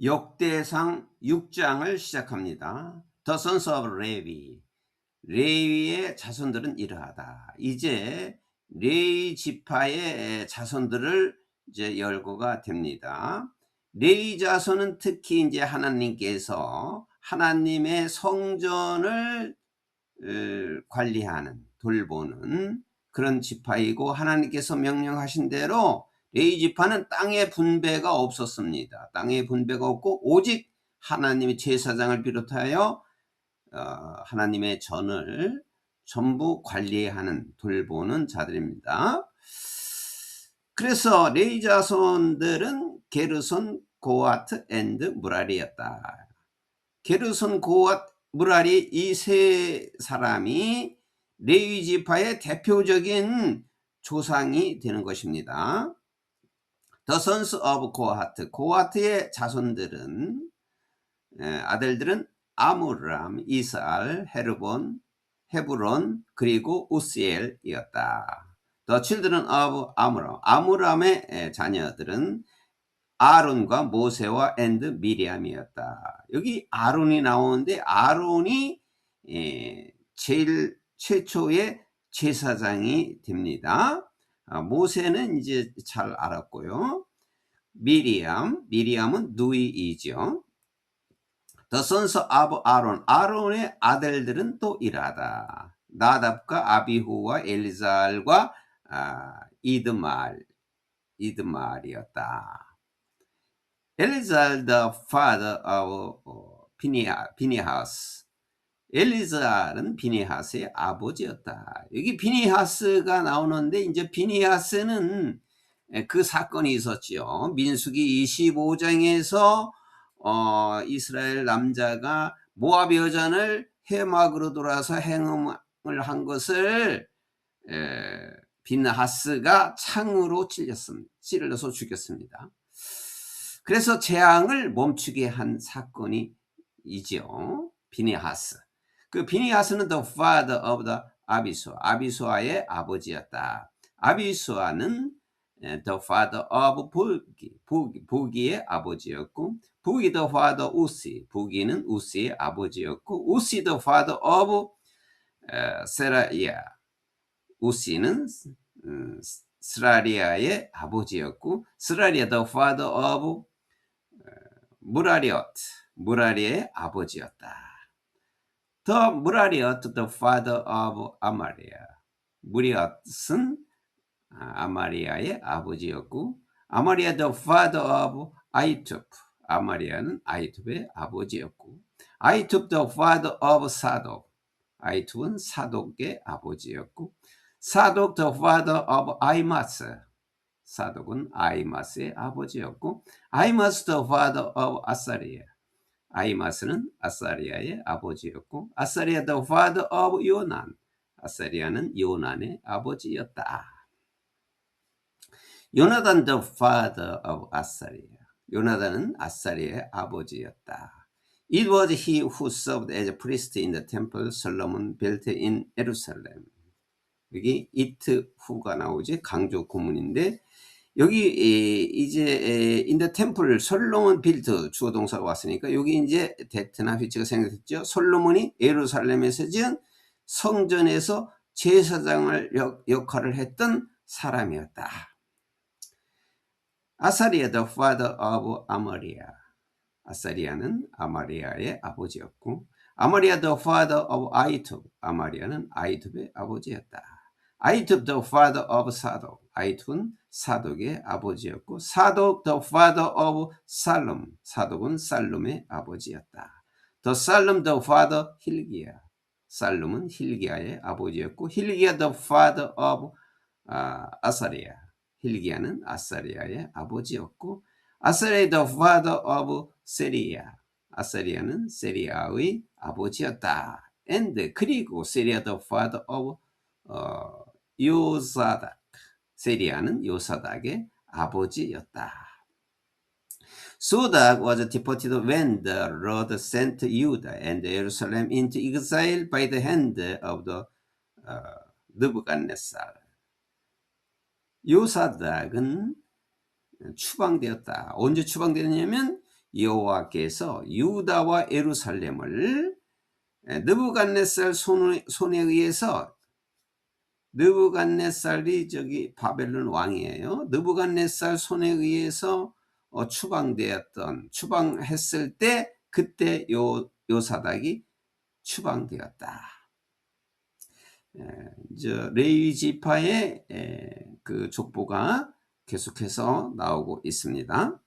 역대상 6장을 시작합니다. The sons of Levi. 레위의 자손들은 이러하다. 이제 레위 지파의 자손들을 이제 열거가 됩니다. 레위 자손은 특히 이제 하나님께서 하나님의 성전을 을, 관리하는 돌보는 그런 지파이고 하나님께서 명령하신 대로 레위 지파는 땅의 분배가 없었습니다. 땅의 분배가 없고 오직 하나님의 제사장을 비롯하여 어, 하나님의 전을 전부 관리하는 돌보는 자들입니다. 그래서 레이 자손들은 게르손, 고아트 앤드 무라리였다. 게르손, 고아트, 무라리 이 세 사람이 레위 지파의 대표적인 조상이 되는 것입니다. The sons of 고하트. 고하트의 자손들은 아들들은 아무람, 이스알, 헤르본, 헤브론 그리고 우시엘이었다. The children of 아무람. 아무람의 자녀들은 아론과 모세와 앤드 미리암이었다. 여기 아론이 나오는데 아론이 제일 최초의 제사장이 됩니다. 아, 모세는 이제 잘 알았고요. 미리암, 미리암은 누이이죠. The sons of 아론, 아론의 아들들은 또 이라다. 나답과 아비후와 엘리잘과 아, 이드말, 이드말이었다. 엘리잘 the father of 비니하, 비니하스. 엘리자는 비니하스의 아버지였다. 여기 비니하스가 나오는데 이제 비니하스는 그 사건이 있었지요. 민수기 25장에서 어, 이스라엘 남자가 모압 여전을 해막으로 돌아서 행음을 한 것을 에, 비니하스가 창으로 찔렸습니다. 찔러서 죽였습니다. 그래서 재앙을 멈추게 한 사건이 이죠. 비니하스. 그 비니하스는 the father of the 아비수아, 아비수아의 아버지였다. 아비수아는 the father of 부기, 부기, 부기의 아버지였고, 부기 the father 우시, 부기는 우시의 아버지였고, 우시 the father of 어, 세라이아, 우시는 음, 스라리아의 아버지였고, 스라리아 the father of 무라리엇, 무라리의 아버지였다. The 무라리엇 the father of 아마리아. 무리엇은 아마리아의 아버지였고 아마리아 the father of 아이투프. 아마리아는 아이투프의 아버지였고 아이투프 the father of 사독. 아이투프는 사독의 아버지였고 사독 the father of 아이마스. 사독은 아이마스의 아버지였고 아이마스 the father of 아사리아. 아이마스는 아사리아의 아버지였고 아사리아 the father of 요난 아사리아는 요난의 아버지였다. 요나단 the father of 아사리아 요나단은 아사리아의 아버지였다. It was he who served as a priest in the temple Solomon built in Jerusalem. 여기 it who가 나오지 강조 구문인데 여기 이제 인더 템플 솔로몬 빌드 주어 동사가 왔으니까 여기 이제 데트나 휘치가 생겼죠. 솔로몬이 예루살렘에서 지은 성전에서 제사장을 역, 역할을 했던 사람이었다. 아사리아 the father of 아마리아. 아사리아는 아마리아의 아버지였고 아마리아 the father of 아이투. 아마리아는 아이투의 아버지였다. 아이투 the father of 사독. 아이투는 사독의 아버지였고 사독 the father of 살롬 사독은 살롬의 아버지였다. The 살롬 the father 힐기야 살롬은 힐기야의 아버지였고 힐기야 the father of 아, 아사리아 힐기야는 아사리아의 아버지였고 아사리아 the father of 세리아 아사리아는 세리아의 아버지였다. And 그리고 세리아 the father of 어, 요사다 세리아는 요사닥의 아버지였다. Sodak was deported when the Lord sent Judah and Jerusalem into exile by the hand of the uh, 느부갓네살. 요사닥은 추방되었다. 언제 추방되느냐면 여호와께서 유다와 예루살렘을 느부갓네살 손에, 손에 의해서 느부갓네살이 저기 바벨론 왕이에요. 느부갓네살 손에 의해서 어, 추방되었던 추방했을 때 그때 요 요사닥이 추방되었다. 에, 저 레위 지파의 에, 그 족보가 계속해서 나오고 있습니다.